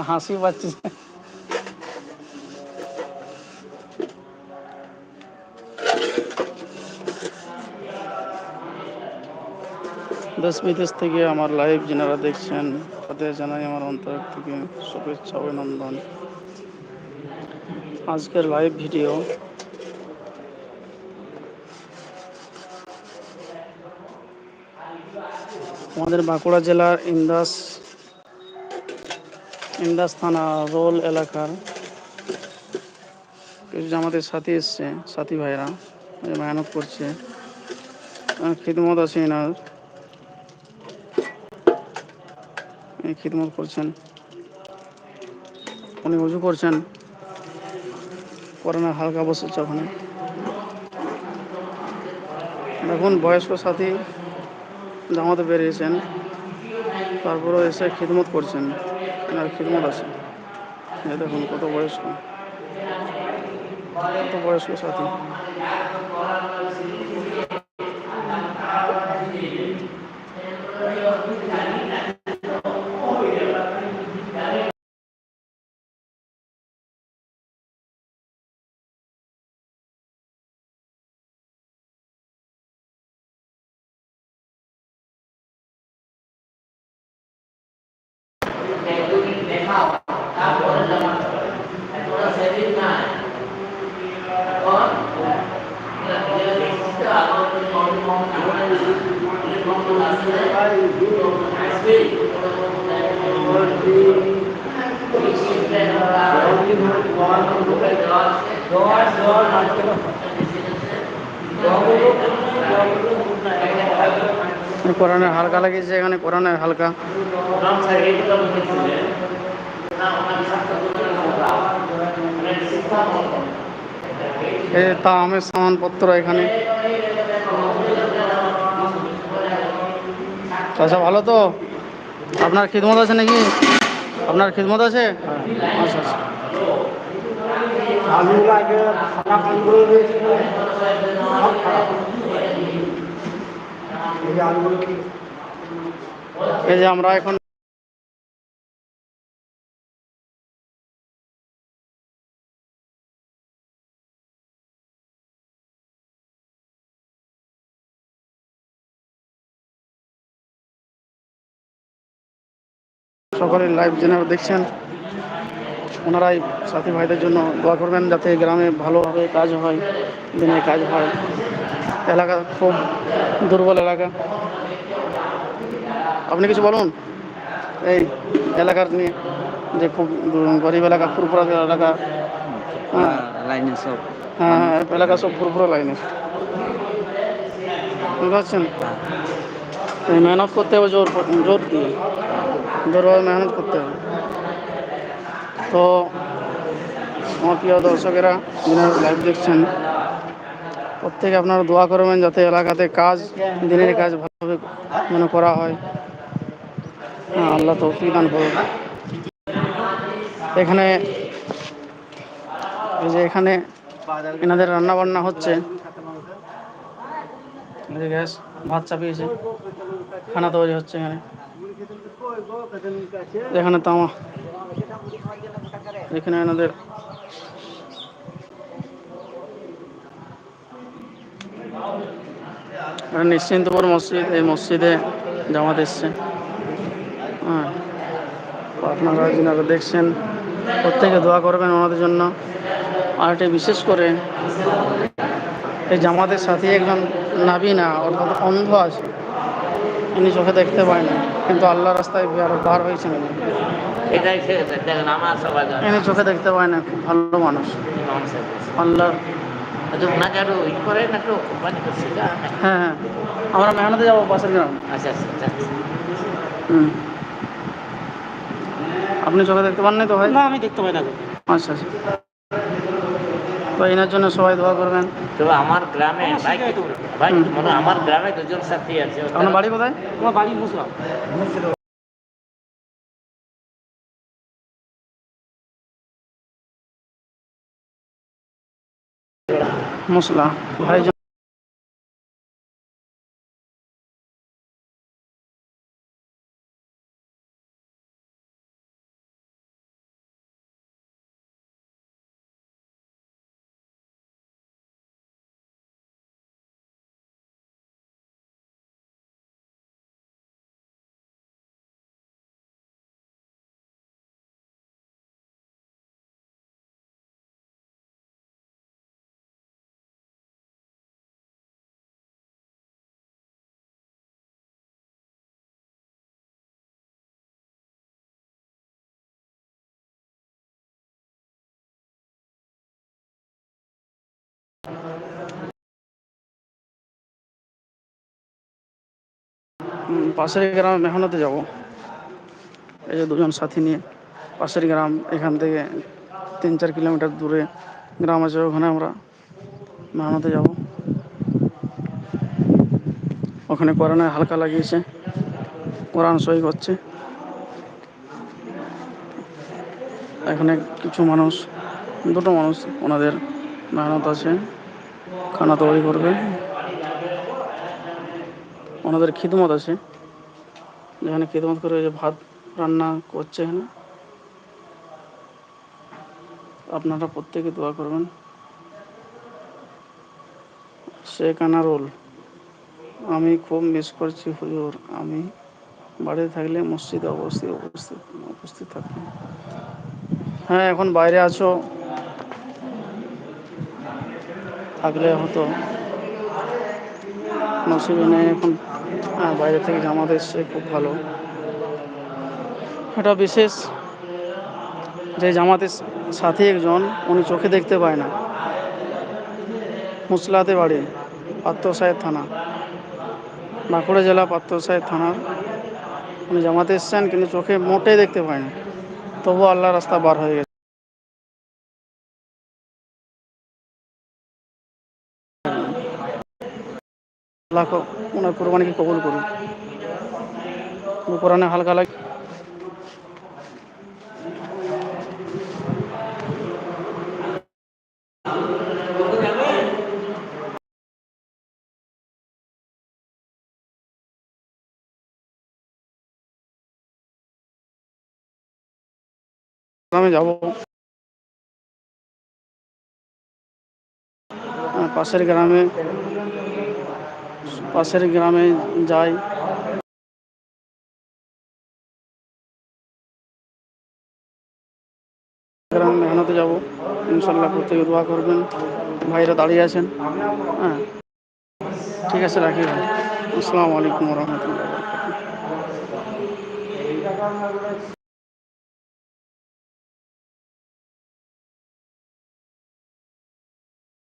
হাসি পাচ্ছে দেশ বিদেশ থেকে আমার লাইভ যারা দেখছেন তাদের জানাই আমার অন্তর থেকে শুভেচ্ছা অভিনন্দন আজকের লাইভ ভিডিও আমাদের বাঁকুড়া জেলার ইন্দাস ইন্দাস থানা রোল এলাকার। কিছু আমাদের সাথী এসছে, সাথী ভাইরা মেহনত করছে। খিদমত আছে এনার। খিদমত করছেন। উনি উজু করছেন। করোনা হালকা বসেছে ওখানে। এখন বয়স্ক সাথী জামাতে বেরিয়েছেন। তারপরেও এসে খিদমত করছেন। এনার খিদমত আছে। দেখুন কত বয়স্ক। কত বয়স্ক সাথী। কোরআনে হালকা লাগিয়েছে এখানে কোরআনে হালকা। এই তা আমের সামানপত্র এখানে। আচ্ছা ভালো তো। আপনার খিদমত আছে নাকি? আপনার খিদমত আছে? আচ্ছা আচ্ছা এই যে আমরা এখন সকলে লাইভ জেনারা দেখছেন ওনারাই সাথী ভাইদের জন্য দোয়া করবেন যাতে গ্রামে ভালোভাবে কাজ হয় দিনে কাজ হয়। এলাকা খুব দুর্বল এলাকা। আপনি কিছু বলুন? এই এলাকার নিয়ে যে খুব গরিব এলাকা ফুরফুরা এলাকা। হ্যাঁ লাইনে সব। হ্যাঁ হ্যাঁ এলাকা সব ফুরফুরা লাইনে। বুঝতে পারছেন? মেহনত করতে হবে জোর জোর দিয়ে জোরভাবে মেহনত করতে হবে। তো, আমার প্রিয় দর্শকেরা যিনারা লাইভ দেখছেন। প্রত্যেকে আপনারা দোয়া করবেন যাতে এলাকাতে কাজ, দিনের কাজ ভালোভাবে মানে করা হয়। হ্যাঁ আল্লাহ তৌফিক দান করুন। এখানে, এই যে এখানে এনাদের রান্না বান্না হচ্ছে গ্যাস, ভাত চাপিয়েছে। খানা তৈরি হচ্ছে এখানে। এখানে তামা এখানে এনাদের নিশ্চিন্তপুর মসজিদ, এই মসজিদে জামাত এসছে। হ্যাঁ। আপনারা যিনারা দেখছেন। প্রত্যেকে দোয়া করবেন ওনাদের জন্য। আর এটি বিশেষ করে এই জামাতের সাথে একজন নাবিনা, অর্থাৎ অন্ধ আছে। ইনি চোখে দেখতে পায় না কিন্তু আল্লাহ রাস্তায় বের- হয়েছেন ইনি। ইনি চোখে দেখতে পায় না ভালো মানুষ। আল্লাহ আচ্ছা। হ্যাঁ হ্যাঁ। আমরা মেহনতে যাব পাশের গ্রাম। আচ্ছা আচ্ছা যাচ্ছি। হুম। আপনি চোখে দেখতে পান নাই তো ভাই? না আমি দেখতে পাই না আচ্ছা আচ্ছা। তো এনার জন্য সবাই দোয়া করবেন। তবে আমার গ্রামে ভাই ভাই হুম। আমার গ্রামে দুজন সাথী আছে আপনার বাড়ি কোথায়? আমার বাড়ি মুসলাম। মশলা ভাই পাশের গ্রামে মেহনতে যাব। এই যে দুজন সাথী নিয়ে পাশের গ্রাম, এখান থেকে তিন চার কিলোমিটার দূরে গ্রাম আছে, ওখানে আমরা মেহনতে যাব। ওখানে কোরআনে হালকা লাগিয়েছে, কোরআন সই করছে। এখানে কিছু মানুষ, দুটো মানুষ ওনাদের মেহনত আছে, খানা তৈরি করবে। ওনাদের খিদমত আছে। যেখানে খিদমত করে যে ভাত রান্না করছে এখানে। আপনারা প্রত্যেকে দোয়া করবেন। শেখ আনারুল, আমি খুব মিস করছি হুজুর। আমি বাড়িতে থাকলে মসজিদে অবস্থিত উপস্থিত উপস্থিত থাকতাম হ্যাঁ এখন বাইরে আছো। থাকলে হতো নসিবে নেই এখন। হ্যাঁ বাইরে থেকে জামাত এসছে, খুব ভালো। এটা বিশেষ, যে জামাতের সাথে একজন, উনি চোখে দেখতে পায় না। মুসলাতে বাড়ি পাত্র সাহেব থানা। বাঁকুড়া জেলা পাত্র সাহেব থানার উনি জামাতে এসছেন, কিন্তু চোখে মোটেই দেখতে পায় না। তবু আল্লাহ রাস্তা বার হয়ে গেছে। আল্লাহ ওনার কোরবানিকে কবুল করুন? কোরআনে হালকা লাগে আমি যাব। পাশের গ্রামে পাশের গ্রামে যাই। গ্রাম মেহনতে যাব। ইনশাল্লাহ প্রত্যেকে দোয়া করবেন। ভাইরা দাঁড়িয়ে আছেন। হ্যাঁ। ঠিক আছে, রাখি ভাই। আসসালামু আলাইকুম রহমতুল্লাহ